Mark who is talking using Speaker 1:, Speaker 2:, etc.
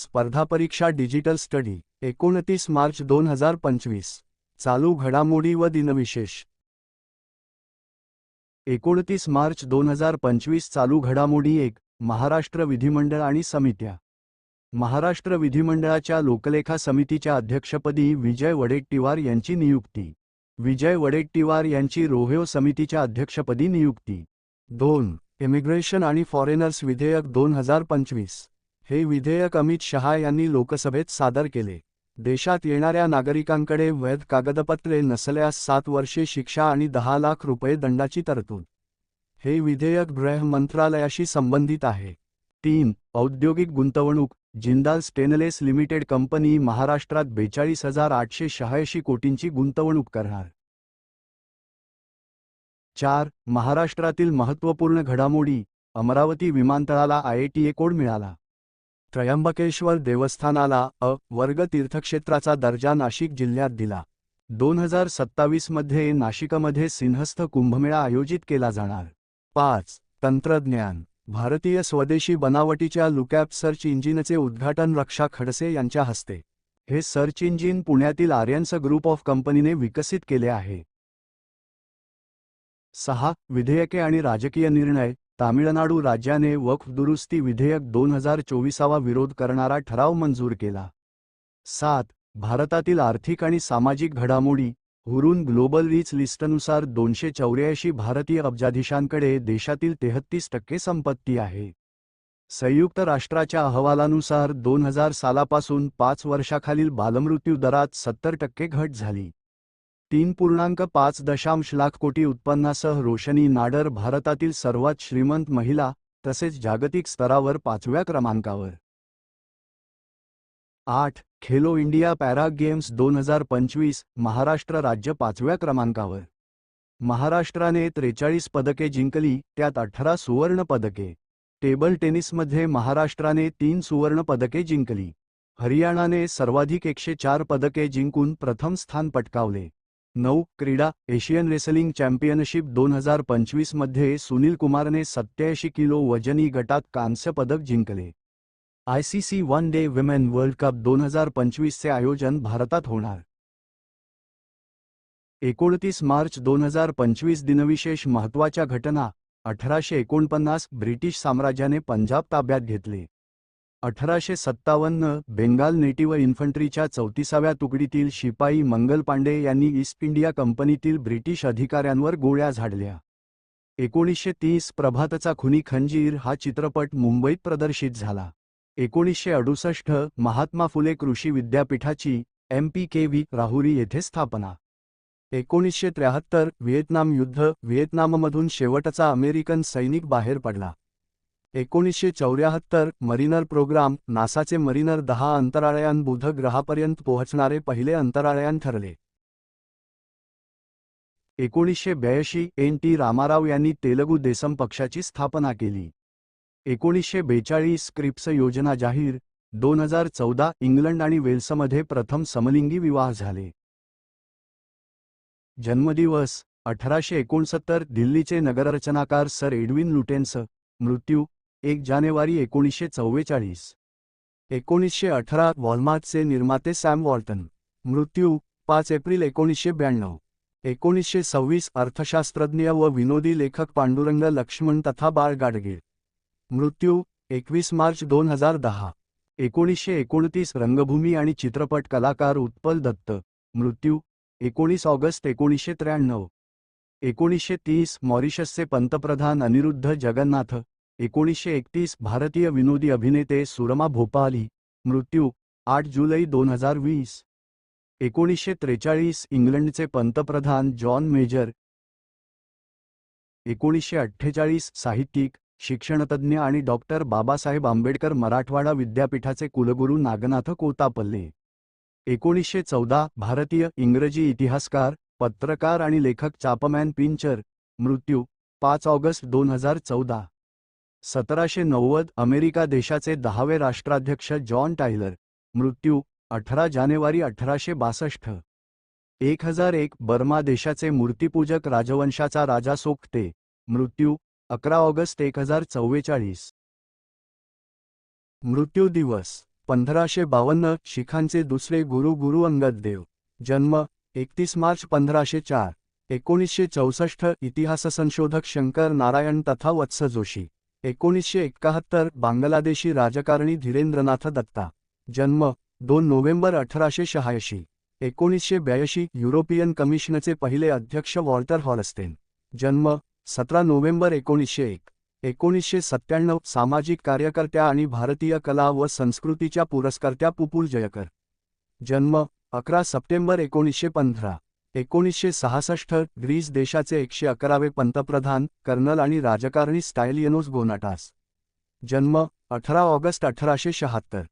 Speaker 1: स्पर्धा परीक्षा digital study एकोणतीस मार्च दोन हजार पंचवीस. चालू घडामोडी व दिनविशेष. एकोणतीस मार्च दोन हजार पंचवीस चालू घडामोडी एक महाराष्ट्र विधिमंडळ आणि समित्या. महाराष्ट्र विधिमंडळाच्या लोकलेखा समितीच्या अध्यक्षपदी विजय वडेट्टीवार यांची नियुक्ती. विजय वडेट्टीवार यांची रोहेव समितीच्या अध्यक्षपदी नियुक्ती. दोन इमिग्रेशन आणि फॉरेनर्स विधेयक दोन हजार पंचवीस. हे विधेयक अमित शहा यांनी लोकसभेत सादर केले. देशात येणाऱ्या नागरिकांकडे वैध कागदपत्रे नसल्यास सात वर्षे शिक्षा आणि दहा लाख रुपये दंडाची तरतूद. हे विधेयक गृह मंत्रालयाशी संबंधित आहे. तीन औद्योगिक गुंतवणूक. जिंदाल स्टेनलेस लिमिटेड कंपनी महाराष्ट्रात बेचाळीस हजार आठशे शहाऐंशी कोटींची गुंतवणूक करणार. चार महाराष्ट्रातील महत्त्वपूर्ण घडामोडी. अमरावती विमानतळाला आयएटीए कोड मिळाला. त्र्यंबकेश्वर देवस्थानाला अ वर्ग तीर्थक्षेत्राचा दर्जा नाशिक जिल्ह्यात दिला. दोन हजार सत्तावीसमध्ये नाशिकमध्ये सिंहस्थ कुंभमेळा आयोजित केला जाणार. पाच. तंत्रज्ञान. भारतीय स्वदेशी बनावटीच्या लुकॅप सर्च इंजिनचे उद्घाटन रक्षा खडसे यांच्या हस्ते. हे सर्च इंजिन पुण्यातील आर्यन्स ग्रुप ऑफ कंपनीने विकसित केले आहे. सहा. विधेयके आणि राजकीय निर्णय. तामिळनाडू राज्याने वक्फ दुरुस्ती विधेयक दोन हजार चोवीसावा विरोध करणारा ठराव मंजूर केला. सात भारतातील आर्थिक आणि सामाजिक घडामोडी हुरून ग्लोबल रीच लिस्टनुसार दोनशे चौऱ्याऐंशी भारतीय अब्जाधीशांकडे देशातील तेहत्तीस टक्के संपत्ती आहे. संयुक्त राष्ट्राच्या अहवालानुसार दोन हजार सालापासून पाच वर्षाखालील बालमृत्यू दरात सत्तर टक्के घट झाली. तीन पूर्णांक पाच दशांश लाख कोटी उत्पन्नासह रोशनी नाडर भारतातील सर्वात श्रीमंत महिला तसेच जागतिक स्तरावर पाचव्या क्रमांकावर. आठ खेलो इंडिया पॅरा गेम्स दोन हजार पंचवीस महाराष्ट्र राज्य पाचव्या क्रमांकावर. महाराष्ट्राने त्रेचाळीस पदके जिंकली त्यात अठरा सुवर्ण पदके. टेबल टेनिसमध्ये महाराष्ट्राने तीन सुवर्ण पदके जिंकली. हरियाणाने सर्वाधिक एकशे चार पदके जिंकून प्रथम स्थान पटकावले. नऊ क्रीडा एशियन रेसलिंग चॅम्पियनशिप दोन हजार पंचवीसमध्ये सुनील कुमारने सत्याऐंशी किलो वजनी गटात कांस्य पदक जिंकले. ICC one day women world cup दोन हजार पंचवीसचे आयोजन भारतात होणार. एकोणतीस मार्च दोन हजार पंचवीस दिनविशेष महत्त्वाच्या घटना अठराशे एकोणपन्नास ब्रिटिश साम्राज्याने पंजाब ताब्यात घेतले. अठराशे सत्तावन्न बेंगाल नेटिव्ह इन्फंट्रीच्या चौतीसाव्या तुकडीतील शिपाई मंगल पांडे यांनी ईस्ट इंडिया कंपनीतील ब्रिटिश अधिकाऱ्यांवर गोळ्या झाडल्या. एकोणीसशे तीस प्रभातचा खुनी खंजीर हा चित्रपट मुंबईत प्रदर्शित झाला. एकोणीसशे अडुसष्ट महात्मा फुले कृषी विद्यापीठाची M P K V Rahuri येथे स्थापना. एकोणीसशे त्र्याहत्तर व्हिएतनाम युद्ध व्हिएतनाममधून शेवटचा अमेरिकन सैनिक बाहेर पडला. एकोणीसशे चौऱ्याहत्तर मरिनर प्रोग्राम नासाचे मरिनर दहा अंतराळयान बुध ग्रहापर्यंत पोहोचणारे पहिले अंतराळयान ठरले. एकोणीसशे ब्याऐंशी एन टी रामाराव यांनी तेलगू देसम पक्षाची स्थापना केली. एकोणीसशे बेचाळीस क्रिप्स योजना जाहीर दोन हजार चौदा इंग्लंड आणि वेल्समध्ये प्रथम समलिंगी विवाह झाले. जन्मदिवस अठराशे एकोणसत्तर दिल्लीचे नगररचनाकार सर एडविन लुटेन्स मृत्यू एक जानेवारी एकोणीसशे चव्वेचाळीस. एकोणीसशे अठरा वॉलमार्टचे निर्माते सॅम वॉल्टन. मृत्यू पाच एप्रिल एकोणीसशे ब्याण्णव. एकोणीसशे सव्वीस अर्थशास्त्रज्ञ व विनोदी लेखक पांडुरंग लक्ष्मण तथा बाळ गाडगे. मृत्यू एकवीस मार्च दोन हजार दहा. एकोणीसशे एकोणतीस रंगभूमी आणि चित्रपट कलाकार उत्पल दत्त. मृत्यू एकोणीस ऑगस्ट एकोणीसशे त्र्याण्णव. एकोणीसशे तीस मॉरिशसचे पंतप्रधान अनिरुद्ध जगन्नाथ. एकोणीसशे एकतीस भारतीय विनोदी अभिनेते सुरमा भोपाली मृत्यू आठ जुलै दोन हजार वीस. एकोणीसशे त्रेचाळीस इंग्लंडचे पंतप्रधान जॉन मेजर. एकोणीसशे अठ्ठेचाळीस साहित्यिक शिक्षणतज्ज्ञ आणि डॉक्टर बाबासाहेब आंबेडकर मराठवाडा विद्यापीठाचे कुलगुरू नागनाथ कोतापल्ले. एकोणीसशे चौदा भारतीय इंग्रजी इतिहासकार पत्रकार आणि लेखक चापमॅन पिंचर मृत्यू पाच ऑगस्ट दोन हजार चौदा. सतराशे नव्वद अमेरिका देशाचे दहावे राष्ट्राध्यक्ष जॉन टायलर. मृत्यू अठरा जानेवारी अठराशे बासष्ट. एक हजार एक बर्मा देशाचे मूर्तिपूजक राजवंशाचा राजा सोखते मृत्यू अकरा ऑगस्ट एक हजार चव्वेचाळीस. मृत्यू दिवस पंधराशे बावन्न शिखांचे दुसरे गुरु गुरु अंगद देव जन्म एकतीस मार्च पंधराशे चार. एकोणीसशे चौसष्ट इतिहास संशोधक शंकर नारायण तथा वत्स जोशी एकोणीसशे एक्काहत्तर बांगलादेशी राजकारणी धीरेंद्रनाथ दत्ता. जन्म दोन नोव्हेंबर अठराशे शहाऐंशी. एकोणीसशे ब्याऐंशी युरोपियन कमिशनचे पहिले अध्यक्ष वॉल्टर हॉलस्टेन. जन्म सतरा नोव्हेंबर एकोणीसशे एक. एकोणीसशे सत्त्याण्णव सामाजिक कार्यकर्त्या आणि भारतीय कला व संस्कृतीच्या पुरस्कर्त्या पुपुल जयकर. जन्म अकरा सप्टेंबर एकोणीसशे पंधरा. एकोणीसशे सहासष्ट ग्रीस देशाचे एकशे अकरावे पंतप्रधान कर्नल आणि राजकारणी स्टायलियनोस गोनाटास. जन्म अठरा ऑगस्ट अठराशे शहात्तर.